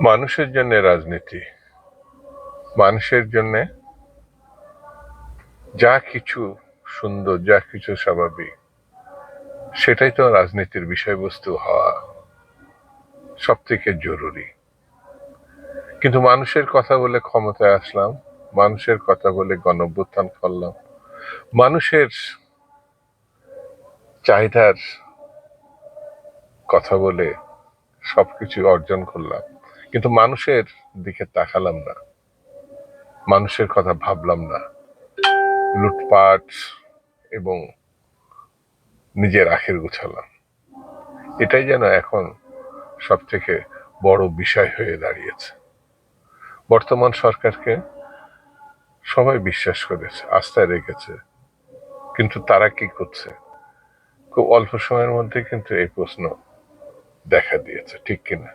মানুষের জন্য রাজনীতি, মানুষের জন্য যা কিছু সুন্দর, যা কিছু স্বাভাবিক, সেটাই তো রাজনীতির বিষয়বস্তু হওয়া সব থেকে জরুরি। কিন্তু মানুষের কথা বলে ক্ষমতায় আসলাম, মানুষের কথা বলে গণভ্যুত্থান করলাম, মানুষের চাহিদার কথা বলে সবকিছু অর্জন করলাম কিন্তু মানুষের দিকে তাকালাম না। মানুষের কথা ভাবলাম না। লুটপাট এবং নিজের আখের গুছালাম। এটাই যেন এখন সব থেকে বড় বিষয় হয়ে দাঁড়িয়েছে। বর্তমান সরকারকে সবাই বিশ্বাস করেছে আস্থায় রেখেছে, কিন্তু তারা কি করছে? খুব অল্প সময়ের মধ্যে কিন্তু এই প্রশ্ন দেখা দিয়েছে, ঠিক কিনা?